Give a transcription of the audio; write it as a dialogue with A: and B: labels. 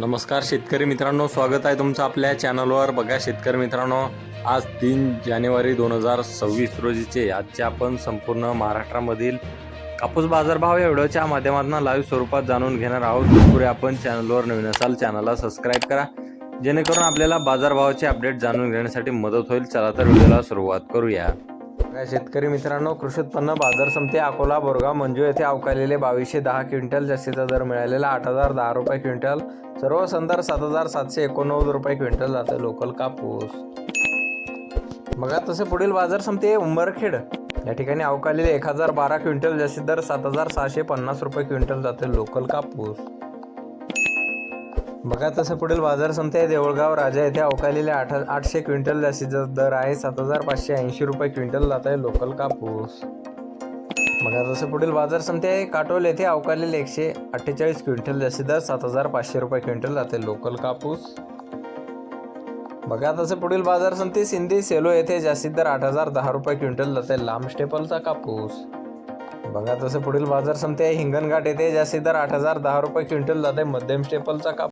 A: नमस्कार शेतकरी मित्रांनो स्वागत आहे तुमचं आपल्या चॅनलवर. बघा शेतकरी मित्रांनो आज तीन जानेवारी दोन हजार सव्वीस रोजीचे आजचे आपण संपूर्ण महाराष्ट्रामधील कापूस बाजारभाव या व्हिडिओच्या माध्यमातून लाईव्ह स्वरूपात जाणून घेणार आहोत. तत्पूर्वी आपण चॅनलवर नवीन असाल चॅनलला सबस्क्राईब करा. जेणेकरून आपल्याला बाजारभावाचे अपडेट जाणून घेण्यासाठी मदत होईल. चला तर व्हिडिओला सुरुवात करूया. बघा शेतकरी मित्रांनो कृषी उत्पन्न बाजार समिती अकोला बोरगाव मंजू येथे अवकालेले बावीसशे दहा क्विंटल जास्तीचा दर मिळालेला आठ हजार दहा रुपये क्विंटल. सर्व संदर्भ सात हजार सातशे एकोणनव्वद रुपये क्विंटल जाते लोकल कापूस. बघा तसे पुढील बाजार समिती उंबरखेड. या ठिकाणी अवकालेले एक हजार बारा क्विंटल जास्तीत दर सात हजार सहाशे पन्नास रुपये क्विंटल जाते लोकल कापूस. बघा तसं पुढील बाजार समिती आहे देऊळगाव राजा येथे अवकालेल्या आठ आठशे क्विंटल जास्तीचा दर आहे. सात हजार पाचशे ऐंशी रुपये क्विंटल जात आहे लोकल कापूस. बघा तसं पुढील बाजार समिती आहे काटोल येथे अवकालेले एकशे अठ्ठेचाळीस क्विंटल जास्तीत दर सात हजार पाचशे रुपये क्विंटल जाते लोकल कापूस. बघा तसं पुढील बाजार समिती सिंधी सेलो येथे जास्तीत दर आठ हजार दहा रुपये क्विंटल जाते लांब स्टेपलचा कापूस. बघा तसं पुढील बाजार समिती आहे हिंगणघाट येथे जास्तीत दर आठ हजार दहा रुपये क्विंटल जाते मध्यम स्टेपलचा कापूस.